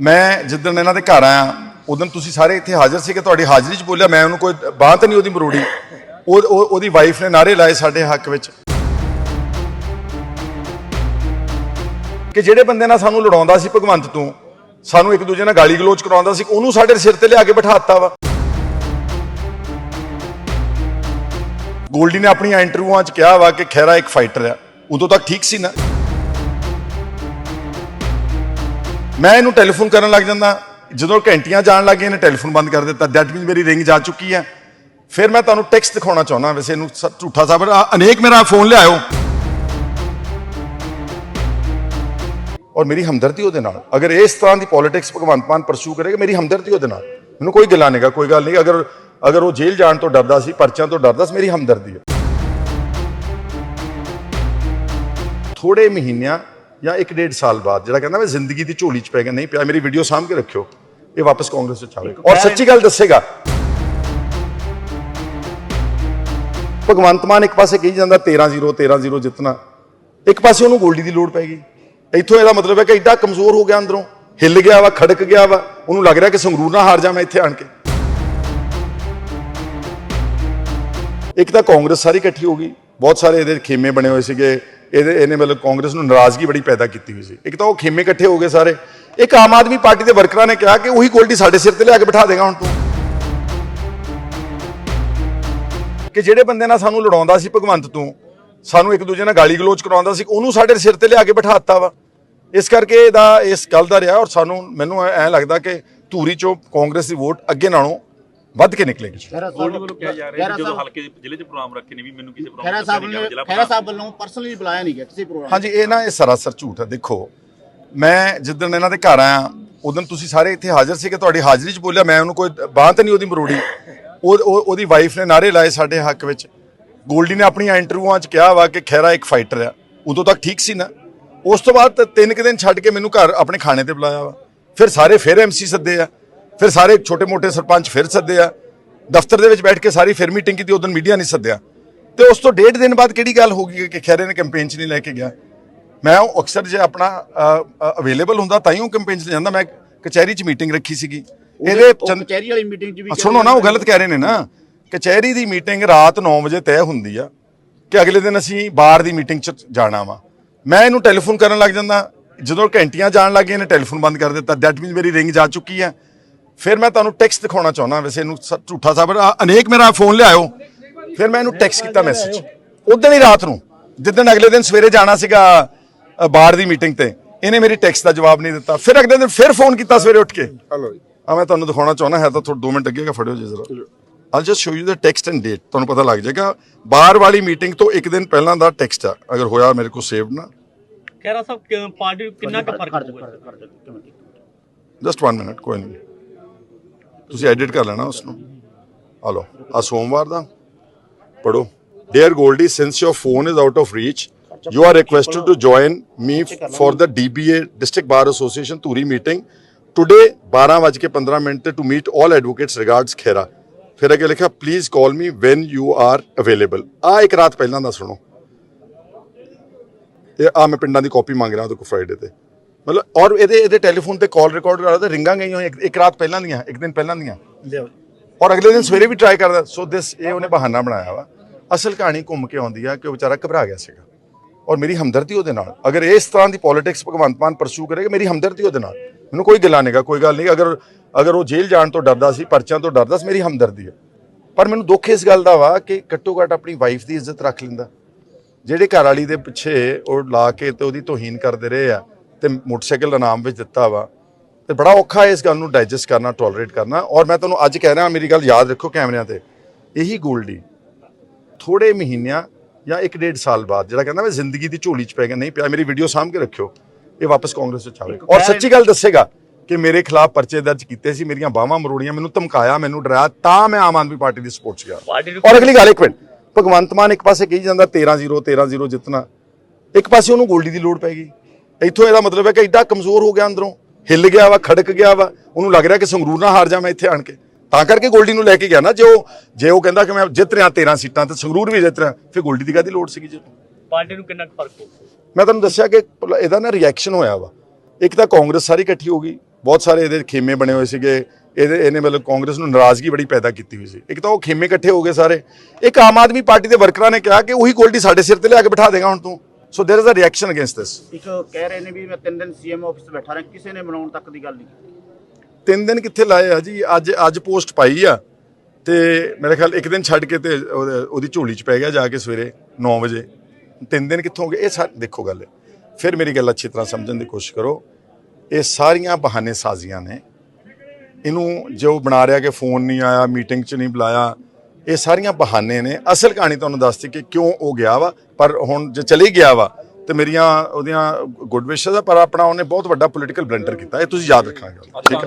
ਮੈਂ ਜਿੱਦਣ ਇਹਨਾਂ ਦੇ ਘਰ ਆਇਆ, ਉਦੋਂ ਤੁਸੀਂ ਸਾਰੇ ਇੱਥੇ ਹਾਜ਼ਰ ਸੀ ਕਿ ਤੁਹਾਡੀ ਹਾਜ਼ਰੀ 'ਚ ਬੋਲਿਆ, ਮੈਂ ਉਹਨੂੰ ਕੋਈ ਬਾਂਹ ਤਾਂ ਨਹੀਂ ਉਹਦੀ ਮਰੋੜੀ। ਉਹ ਉਹ- ਉਹਦੀ ਵਾਈਫ ਨੇ ਨਾਰੇ ਲਾਏ ਸਾਡੇ ਹੱਕ ਵਿੱਚ। ਕਿ ਜਿਹੜੇ ਬੰਦੇ ਨਾਲ ਸਾਨੂੰ ਲੜਾਉਂਦਾ ਸੀ ਭਗਵੰਤ ਤੋਂ, ਸਾਨੂੰ ਇੱਕ ਦੂਜੇ ਨਾਲ ਗਾਲੀ ਗਲੋਚ ਕਰਾਉਂਦਾ ਸੀ, ਉਹਨੂੰ ਸਾਡੇ ਸਿਰ ਤੇ ਲਿਆ ਕੇ ਬਿਠਾਤਾ ਵਾ। ਗੋਲਡੀ ਨੇ ਆਪਣੀਆਂ ਇੰਟਰਵਿਊਆਂ 'ਚ ਕਿਹਾ ਵਾ ਕਿ ਖੈਰਾ ਇੱਕ ਫਾਈਟਰ ਆ। ਉਦੋਂ ਤੱਕ ਠੀਕ ਸੀ ਨਾ? ਮੈਂ ਇਹਨੂੰ ਟੈਲੀਫੋਨ ਕਰਨ ਲੱਗ ਜਾਂਦਾ। ਜਦੋਂ ਘੰਟੀਆਂ ਜਾਣ ਲੱਗ ਗਈਆਂ ਨੇ ਟੈਲੀਫੋਨ ਬੰਦ ਕਰ ਦਿੱਤਾ। ਦੈਟ ਮੀਨਸ ਮੇਰੀ ਰਿੰਗ ਜਾ ਚੁੱਕੀ ਹੈ। ਫਿਰ ਮੈਂ ਤੁਹਾਨੂੰ ਟੈਕਸਟ ਦਿਖਾਉਣਾ ਚਾਹੁੰਦਾ। ਵੈਸੇ ਇਹਨੂੰ ਝੂਠਾ ਸਾਬਰ ਅਨੇਕ ਮੇਰਾ ਫੋਨ ਲਿਆਇਓ। ਔਰ ਮੇਰੀ ਹਮਦਰਦੀ ਉਹਦੇ ਨਾਲ। ਅਗਰ ਇਸ ਤਰ੍ਹਾਂ ਦੀ ਪੋਲਿਟਿਕਸ ਭਗਵੰਤ ਮਾਨ ਪਰਸੂ ਕਰੇਗਾ, ਮੇਰੀ ਹਮਦਰਦੀ ਉਹਦੇ ਨਾਲ। ਮੈਨੂੰ ਕੋਈ ਗਿਲਾ ਨਹੀਂਗਾ, ਕੋਈ ਗੱਲ ਨਹੀਂ ਅਗਰ ਅਗਰ ਉਹ ਜੇਲ੍ਹ ਜਾਣ ਤੋਂ ਡਰਦਾ ਸੀ, ਪਰਚਿਆਂ ਤੋਂ ਡਰਦਾ ਸੀ, ਮੇਰੀ ਹਮਦਰਦੀ ਹੈ। ਥੋੜੇ ਮਹੀਨਿਆਂ ਜਾਂ ਇੱਕ ਡੇਢ ਸਾਲ ਬਾਅਦ ਜਿਹੜਾ ਕਹਿੰਦਾ ਮੈਂ ਜ਼ਿੰਦਗੀ ਦੀ ਝੋਲੀ 'ਚ ਪੈ ਗਿਆ ਨਹੀਂ ਪਿਆ ਮੇਰੀ ਵੀਡੀਓ ਸਾਂਭ ਕੇ ਰੱਖਿਓ। ਇਹ ਵਾਪਸ ਕਾਂਗਰਸ 'ਚ ਆਵੇਗਾ। ਔਰ ਸੱਚੀ ਗੱਲ ਦੱਸੇਗਾ। ਭਗਵੰਤ ਮਾਨ ਇੱਕ ਪਾਸੇ ਕਹੀ ਜਾਂਦਾ 13-0 13-0 ਜਿੱਤਣਾ। ਇੱਕ ਪਾਸੇ ਉਹਨੂੰ ਗੋਲਡੀ ਦੀ ਲੋੜ ਪੈ ਗਈ। ਇੱਥੋਂ ਇਹਦਾ ਮਤਲਬ ਹੈ ਕਿ ਐਡਾ ਕਮਜ਼ੋਰ ਹੋ ਗਿਆ ਅੰਦਰੋਂ। ਹਿੱਲ ਗਿਆ ਵਾ ਖੜਕ ਗਿਆ ਵਾ। ਉਹਨੂੰ ਲੱਗ ਰਿਹਾ ਕਿ ਸੰਗਰੂਰ ਨਾ ਹਾਰ ਜਾ ਮੈਂ ਇੱਥੇ ਆਣ ਕੇ। ਇੱਕ ਤਾਂ ਕਾਂਗਰਸ ਸਾਰੀ ਇਕੱਠੀ ਹੋ ਗਈ। ਬਹੁਤ ਸਾਰੇ ਇਹਦੇ ਖੇਮੇ ਬਣੇ ਹੋਏ ਸੀਗੇ। ਇਹਦੇ ਇਹਨੇ ਮਤਲਬ ਕਾਂਗਰਸ ਨੂੰ ਨਾਰਾਜ਼ਗੀ ਬੜੀ ਪੈਦਾ ਕੀਤੀ ਹੋਈ ਸੀ। ਇੱਕ ਤਾਂ ਉਹ ਖੇਮੇ ਇਕੱਠੇ ਹੋ ਗਏ ਸਾਰੇ। ਇੱਕ ਆਮ ਆਦਮੀ ਪਾਰਟੀ ਦੇ ਵਰਕਰਾਂ ਨੇ ਕਿਹਾ ਕਿ ਉਹੀ ਗੋਲਡੀ ਸਾਡੇ ਸਿਰ ਤੇ ਲਿਆ ਕੇ ਬਿਠਾ ਦੇਗਾ ਹੁਣ ਤੂੰ। ਕਿ ਜਿਹੜੇ ਬੰਦੇ ਨਾਲ ਸਾਨੂੰ ਲੜਾਉਂਦਾ ਸੀ ਭਗਵੰਤ ਤੋਂ, ਸਾਨੂੰ ਇੱਕ ਦੂਜੇ ਨਾਲ ਗਾਲੀ ਗਲੋਚ ਕਰਾਉਂਦਾ ਸੀ, ਉਹਨੂੰ ਸਾਡੇ ਸਿਰ ਤੇ ਲਿਆ ਕੇ ਬਿਠਾਤਾ ਵਾ। ਇਸ ਕਰਕੇ ਇਹਦਾ ਇਸ ਗੱਲ ਦਾ ਰਿਹਾ ਔਰ ਸਾਨੂੰ, ਮੈਨੂੰ ਐ ਐਂ ਲੱਗਦਾ ਕਿ ਧੂਰੀ ਚੋਂ ਕਾਂਗਰਸ ਦੀ ਵੋਟ ਅੱਗੇ ਨਾਲੋਂ ਵੱਧ ਕੇ ਨਿਕਲੇਗੀ। ਗੋਲਡੀ ਵੱਲੋਂ ਕਿਹਾ ਜਾ ਰਿਹਾ ਹੈ ਕਿ ਜਦੋਂ ਹਲਕੇ ਦੇ ਜ਼ਿਲ੍ਹੇ 'ਚ ਪ੍ਰੋਗਰਾਮ ਰੱਖੇ ਨੇ ਵੀ ਮੈਨੂੰ ਕਿਸੇ ਪ੍ਰੋਗਰਾਮ ਖੈਰਾ ਚ ਸਾਹਿਬ ਨਹੀਂ ਨੇ ਗਿਆ ਜ਼ਿਲ੍ਹਾ ਖੈਰਾ ਸਾਹਿਬ ਵੱਲੋਂ ਪਰਸਨਲੀ ਬੁਲਾਇਆ ਨਹੀਂ ਗਿਆ ਕਿਸੇ ਪ੍ਰੋਗਰਾਮ ਹਾਂਜੀ ਇਹ ਨਾ ਇਹ ਸਰਾਸਰ ਝੂਠ ਹੈ ਦੇਖੋ। ਮੈਂ ਜਿੱਦਣ ਇਹਨਾਂ ਦੇ ਘਰ ਆਇਆ ਉਦੋਂ ਤੁਸੀਂ ਸਾਰੇ ਇੱਥੇ ਹਾਜ਼ਰ ਸੀ ਕਿ ਤੁਹਾਡੀ ਹਾਜ਼ਰੀ 'ਚ ਬੋਲਿਆ ਮੈਂ ਉਹਨੂੰ ਕੋਈ ਬਾਂਹ ਤਾਂ ਨਹੀਂ ਉਹਦੀ ਮਰੋੜੀ। ਉਹ ਉਹ- ਉਹਦੀ ਵਾਈਫ ਨੇ ਨਾਰੇ ਲਾਏ ਸਾਡੇ ਹੱਕ ਵਿੱਚ। ਗੋਲਡੀ ਨੇ ਆਪਣੀਆਂ ਇੰਟਰਵਿਊਆਂ 'ਚ ਕਿਹਾ ਵਾ ਕਿ ਖੈਰਾ ਇੱਕ ਫਾਈਟਰ ਆ। ਉਦੋਂ ਤੱਕ ਠੀਕ ਸੀ ਨਾ। ਉਸ ਤੋਂ ਬਾਅਦ ਤਿੰਨ ਕੁ ਦਿਨ ਛੱਡ ਕੇ ਮੈਨੂੰ ਘਰ ਆਪਣੇ ਖਾਣੇ ਤੇ ਬੁਲਾਇਆ ਵਾ। ਫਿਰ ਸਾਰੇ ਫਿਰ ਐਮਸੀ ਸੱਦੇ ਆ। ਫਿਰ ਸਾਰੇ ਛੋਟੇ-ਮੋਟੇ ਸਰਪੰਚ ਫਿਰ ਸੱਦੇ ਆ। ਦਫ਼ਤਰ ਦੇ ਵਿੱਚ ਬੈਠ ਕੇ ਸਾਰੀ ਫਿਰ ਮੀਟਿੰਗ ਕੀਤੀ ਉਦੋਂ ਮੀਡੀਆ ਨਹੀਂ ਸੱਦਿਆ। ਤੇ ਉਸ ਤੋਂ ਡੇਢ ਦਿਨ ਬਾਅਦ ਕਿਹੜੀ ਗੱਲ ਹੋ ਗਈ ਕਿ ਖੈਰੇ ਨੇ ਕੈਂਪੇਨ 'ਚ ਨਹੀਂ ਲੈ ਕੇ ਗਿਆ? ਮੈਂ ਉਹ ਅਕਸਰ ਜੇ ਆਪਣਾ ਅਵੇਲੇਬਲ ਹੁੰਦਾ ਤਾਂ ਹੀ ਉਹ ਕੈਂਪੇਨ 'ਚ ਜਾਂਦਾ। ਮੈਂ ਕਚਹਿਰੀ 'ਚ ਮੀਟਿੰਗ ਰੱਖੀ ਸੀਗੀ। ਇਹਦੇ ਕਚਹਿਰੀ ਵਾਲੀ ਮੀਟਿੰਗ 'ਚ ਵੀ ਸੁਣੋ ਨਾ ਉਹ ਗਲਤ ਕਹਿ ਰਹੇ ਨੇ ਨਾ। ਕਚਹਿਰੀ ਦੀ ਮੀਟਿੰਗ ਰਾਤ 9 ਵਜੇ ਤੈਅ ਹੁੰਦੀ ਆ ਕਿ ਅਗਲੇ ਦਿਨ ਅਸੀਂ ਬਾਹਰ ਦੀ ਮੀਟਿੰਗ 'ਚ ਜਾਣਾ ਵਾ। ਮੈਂ ਇਹਨੂੰ ਟੈਲੀਫੋਨ ਕਰਨ ਲੱਗ ਜਾਂਦਾ। ਜਦੋਂ ਘੰਟੀਆਂ ਜਾਣ ਲੱਗ ਗਈਆਂ ਨੇ ਟੈਲੀਫੋਨ ਬੰਦ ਕਰ ਦਿੱਤਾ। ਦੈਟ ਮੀਨਸ ਮੇਰੀ ਰਿੰਗ ਜਾ ਚੁੱਕੀ ਹੈ ਫਿਰ ਮੈਂ ਤੁਹਾਨੂੰ ਟੈਕਸਟ ਦਿਖਾਉਣਾ ਚਾਹੁੰਦਾ ਵੈਸੇ ਇਹਨੂੰ ਸ- ਝੂਠਾ ਸਾਬਰ ਅਨੇਕ ਮੇਰਾ ਫੋਨ ਲਿਆਇਓ। ਫਿਰ ਮੈਂ ਇਹਨੂੰ ਟੈਕਸਟ ਕੀਤਾ ਮੈਸੇਜ ਉਦੋਂ ਹੀ ਰਾਤ ਨੂੰ ਜਿੱਦਣ ਅਗਲੇ ਦਿਨ ਸਵੇਰੇ ਜਾਣਾ ਸੀਗਾ ਅ, ਬਾਹਰ ਦੀ ਮੀਟਿੰਗ ਤੇ ਇਹਨੇ ਮੇਰੀ ਟੈਕਸਟ ਦਾ ਜਵਾਬ ਨਹੀਂ ਦਿੱਤਾ। ਫਿਰ ਅਗਲੇ ਦਿਨ ਫਿਰ ਫੋਨ ਕੀਤਾ ਸਵੇਰੇ ਉੱਠ ਕੇ। ਹਲੋ ਆ ਮੈਂ ਤੁਹਾਨੂੰ ਦਿਖਾਉਣਾ ਚਾਹੁੰਦਾ ਹੈ ਤਾਂ ਥੋੜਾ 2 ਮਿੰਟ ਅੱਗੇਗਾ ਫੜਿਓ ਜੀ ਜ਼ਰਾ। All just show you the text and date ਤੁਹਾਨੂੰ ਪਤਾ ਲੱਗ ਜਾਏਗਾ ਬਾਹਰ ਵਾਲੀ ਮੀਟਿੰਗ ਤੋਂ ਇੱਕ ਦਿਨ ਪਹਿਲਾਂ ਦਾ ਟੈਕਸਟ ਆ। ਅਗਰ ਹੋਇਆ ਮੇਰੇ ਕੋਲ ਸੇਵਡ ਨਾ। ਖੈਰਾ ਸਾਹਿਬ ਕਿ- ਪਾਰਟੀ ਨੂੰ ਕਿੰਨਾ ਕੁ ਫ਼ਰਕ ਮਿੰਟ। ਜਸਟ 1 ਮਿੰਟ ਕੋਈ ਨਹੀਂ। ਤੁਸੀਂ ਐਡਿਟ ਕਰ ਲੈਣਾ ਉਸ ਨੂੰ ਆ ਲਓ ਆ ਸੋਮਵਾਰ ਦਾ ਪੜੋ Dear Goldie, since your phone is out of reach, you are requested to join me for the DBA District Bar Association Turi meeting today 12:15 minute to meet all advocates regards Khera ਫਿਰ ਅੱਗੇ ਲਿਖਿਆ please call me when you are available ਆ ਇੱਕ ਰਾਤ ਪਹਿਲਾਂ ਦਾ ਸੁਣੋ ਇਹ ਆ ਮੈਂ ਪਿੰਡਾਂ ਦੀ ਕਾਪੀ ਮੰਗ ਰਿਹਾ ਉਹਦੇ ਕੋ ਫਰਾਈਡੇ ਤੇ ਮਤਲਬ ਔਰ ਇਹਦੇ ਇਹਦੇ ਟੈਲੀਫੋਨ ਤੇ ਕਾਲ ਰਿਕਾਰਡ ਕਰਾ ਤੇ ਰਿੰਗਾਂ ਗਈਆਂ ਹੋਈਆਂ ਇੱਕ- ਰਾਤ ਪਹਿਲਾਂ ਦੀਆਂ ਇੱਕ ਦਿਨ ਪਹਿਲਾਂ ਦੀਆਂ। ਔਰ ਅਗਲੇ ਦਿਨ ਸਵੇਰੇ ਵੀ ਟਰਾਈ ਕਰਦਾ ਸੋ ਦਿਸ ਇਹ ਉਹਨੇ ਬਹਾਨਾ ਬਣਾਇਆ ਵਾ। ਅਸਲ ਕਹਾਣੀ ਘੁੰਮ ਕੇ ਆਉਂਦੀ ਆ ਕਿ ਉਹ ਵਿਚਾਰਾ ਘਬਰਾ ਗਿਆ ਸੀਗਾ। ਔਰ ਮੇਰੀ ਹਮਦਰਦੀ ਉਹਦੇ ਨਾਲ। ਅਗਰ ਇਸ ਤਰ੍ਹਾਂ ਦੀ ਪੋਲਿਟਿਕਸ ਭਗਵੰਤ ਮਾਨ ਪਰਸੂ ਕਰੇਗਾ ਮੇਰੀ ਹਮਦਰਦੀ ਉਹਦੇ ਨਾਲ। ਮੈਨੂੰ ਕੋਈ ਗਿਲਾ ਨਹੀਂਗਾ ਕੋਈ ਗੱਲ ਨਹੀਂ ਅਗਰ ਅਗਰ ਉਹ ਜੇਲ੍ਹ ਜਾਣ ਤੋਂ ਡਰਦਾ ਸੀ ਪਰਚਿਆਂ ਤੋਂ ਡਰਦਾ ਸੀ ਮੇਰੀ ਹਮਦਰਦੀ ਹੈ ਪਰ ਮੈਨੂੰ ਦੁੱਖ ਇਸ ਗੱਲ ਦਾ ਵਾ ਕਿ ਘੱਟੋ ਘੱਟ ਆਪਣੀ ਵਾਈਫ ਦੀ ਇੱਜ਼ਤ ਰੱਖ ਲੈਂਦਾ। ਜਿਹੜੇ ਘਰ ਵਾਲੀ ਦੇ ਪਿੱਛੇ ਉਹ ਲਾ ਕੇ ਤੇ ਉਹਦੀ ਤੋਹੀਨ ਕਰਦੇ ਰਹੇ ਆ ਤੇ ਮੋਟਰਸਾਈਕਲ ਇਨਾਮ ਵਿੱਚ ਦਿੱਤਾ ਵਾ। ਤੇ ਬੜਾ ਔਖਾ ਹੈ ਇਸ ਗੱਲ ਨੂੰ ਡਾਈਜੈਸਟ ਕਰਨਾ ਟੋਲਰੇਟ ਕਰਨਾ। ਔਰ ਮੈਂ ਤੁਹਾਨੂੰ ਅੱਜ ਕਹਿ ਰਿਹਾ ਮੇਰੀ ਗੱਲ ਯਾਦ ਰੱਖੋ ਕੈਮਰਿਆਂ ਤੇ। ਇਹੀ ਗੋਲਡੀ ਥੋੜੇ ਮਹੀਨਿਆਂ ਜਾਂ ਇੱਕ ਡੇਢ ਸਾਲ ਬਾਅਦ ਜਿਹੜਾ ਕਹਿੰਦਾ ਮੈਂ ਜ਼ਿੰਦਗੀ ਦੀ ਝੋਲੀ 'ਚ ਪੈ ਗਿਆ ਨਹੀਂ ਪਿਆ ਮੇਰੀ ਵੀਡੀਓ ਸਾਂਭ ਕੇ ਰੱਖਿਓ। ਇਹ ਵਾਪਸ ਕਾਂਗਰਸ ਵਿੱਚ ਆਵੇਗਾ ਔਰ ਸੱਚੀ ਗੱਲ ਦੱਸੇਗਾ ਕਿ ਮੇਰੇ ਖਿਲਾਫ ਪਰਚੇ ਦਰਜ ਕੀਤੇ ਸੀ ਮੇਰੀਆਂ ਬਾਹਾਂ ਮਰੋੜੀਆਂ ਮੈਨੂੰ ਧਮਕਾਇਆ ਮੈਨੂੰ ਡਰਾਇਆ ਤਾਂ ਮੈਂ ਆਮ ਆਦਮੀ ਪਾਰਟੀ ਦੀ ਸਪੋਰਟ 'ਚ ਗਿਆ। ਔਰ ਅਗਲੀ ਗੱਲ ਇੱਕ ਮਿੰਟ। ਭਗਵੰਤ ਮਾਨ ਇੱਕ ਪਾਸੇ ਕਹੀ ਜਾਂਦਾ 13-0 13-0 ਜਿੱਤਣਾ। ਇੱਕ ਪਾਸੇ ਉਹਨੂੰ ਗੋਲਡੀ ਦੀ ਲੋੜ ਪੈ ਗਈ। ਇੱਥੋਂ ਇਹਦਾ ਮਤਲਬ ਹੈ ਕਿ ਐਡਾ ਕਮਜ਼ੋਰ ਹੋ ਗਿਆ ਅੰਦਰੋਂ ਹਿੱਲ ਗਿਆ ਵਾ ਖੜਕ ਗਿਆ ਵਾ ਉਹਨੂੰ ਲੱਗ ਰਿਹਾ ਕਿ ਸੰਗਰੂਰ ਨਾ ਹਾਰ ਜਾ ਮੈਂ ਇੱਥੇ ਆਣ ਕੇ। ਤਾਂ ਕਰਕੇ ਗੋਲਡੀ ਨੂੰ ਲੈ ਕੇ ਗਿਆ ਨਾ ਜੇ ਉਹ ਜੇ ਉਹ ਕਹਿੰਦਾ ਕਿ ਮੈਂ ਜਿੱਤ ਰਿਹਾ 13 ਸੀਟਾਂ ਤੇ ਸੰਗਰੂਰ ਵੀ ਜਿੱਤ ਰਿਹਾ ਫਿਰ ਗੋਲਡੀ ਦੀ ਕਾਹਦੀ ਲੋੜ ਸੀਗੀ ਜੀ ਪਾਰਟੀ ਨੂੰ ਕਿੰਨਾ ਫ਼ਰਕ ਹੋਊਗਾ ਮੈਂ ਤੁਹਾਨੂੰ ਦੱਸਿਆ ਕਿ ਇਹਦਾ ਨਾ ਰਿਐਕਸ਼ਨ ਹੋਇਆ ਵਾ। ਇੱਕ ਤਾਂ ਕਾਂਗਰਸ ਸਾਰੀ ਇਕੱਠੀ ਹੋ ਗਈ ਬਹੁਤ ਸਾਰੇ ਇਹਦੇ ਖੇਮੇ ਬਣੇ ਹੋਏ ਸੀਗੇ ਇਹਦੇ ਇਹਨੇ ਮਤਲਬ ਕਾਂਗਰਸ ਨੂੰ ਨਾਰਾਜ਼ਗੀ ਬੜੀ ਪੈਦਾ ਕੀਤੀ ਹੋਈ ਸੀ। ਇੱਕ ਤਾਂ ਉਹ ਖੇਮੇ ਇਕੱਠੇ ਹੋ ਗਏ ਸਾਰੇ। ਇੱਕ ਆਮ ਆਦਮੀ ਪਾਰਟੀ ਦੇ ਵਰਕਰਾਂ ਨੇ ਕਿਹਾ ਕਿ ਉਹੀ ਗੋਲਡੀ ਸਾਡੇ ਸਿਰ ਤੇ ਲਿਆ ਕੇ ਬਿਠਾ ਦੇਗਾ ਹੁਣ ਤੂੰ। so there is a reaction against this ਇੱਕ ਕਹਿ ਰਹੇ ਨੇ ਵੀ ਮੈਂ ਤਿੰਨ ਦਿਨ ਸੀਐਮ ਆਫਿਸ 'ਚ ਬੈਠਾ ਰਿਹਾ ਕਿਸੇ ਨੇ ਮਨਾਉਣ ਤੱਕ ਦੀ ਗੱਲ ਨਹੀਂ ਕੀਤੀ ਤਿੰਨ ਦਿਨ ਕਿੱਥੇ ਲਾਏ ਆ ਜੀ ਅੱਜ ਅੱਜ ਪੋਸਟ ਪਾਈ ਆ ਤੇ ਮੇਰੇ ਖਿਆਲ ਇੱਕ ਦਿਨ ਛੱਡ ਕੇ ਤੇ ਉਹਦੇ- ਉਹਦੀ ਝੋਲੀ 'ਚ ਪੈ ਗਿਆ ਜਾ ਕੇ ਸਵੇਰੇ 9 ਵਜੇ ਤਿੰਨ ਦਿਨ ਕਿੱਥੋਂ ਹੋ ਗਏ ਇਹ ਸਾ ਦੇਖੋ ਗੱਲ ਫਿਰ ਮੇਰੀ ਗੱਲ ਅੱਛੀ ਤਰ੍ਹਾਂ ਸਮਝਣ ਦੀ ਕੋਸ਼ਿਸ਼ ਕਰੋ ਇਹ ਸਾਰੀਆਂ ਬਹਾਨੇ ਸਾਜ਼ੀਆਂ ਨੇ ਇਹਨੂੰ ਜੋ ਬਣਾ ਰਿਹਾ ਕਿ ਫੋਨ ਨਹੀਂ ਆਇਆ ਮੀਟਿੰਗ 'ਚ ਨਹੀਂ ਬੁਲਾਇਆ ਇਹ ਸਾਰੀਆਂ ਬਹਾਨੇ ਨੇ ਅਸਲ ਕਹਾਣੀ ਤੁਹਾਨੂੰ ਦੱਸਦੀ ਕਿ ਕਿਉਂ ਉਹ ਗਿਆ ਵਾ ਪਰ ਹੁਣ ਜੇ ਚਲੇ ਗਿਆ ਵਾ ਤੇ ਮੇਰੀਆਂ ਉਹਦੀਆਂ ਗੁੱਡ ਵਿਸ਼ੇਸ ਆ ਪਰ ਆਪਣਾ ਉਹਨੇ ਬਹੁਤ ਵੱਡਾ ਪੋਲੀਟੀਕਲ ਬਲੰਡਰ ਕੀਤਾ ਇਹ ਤੁਸੀਂ ਯਾਦ ਰੱਖਾਂਗੇ ਠੀਕ ਹੈ।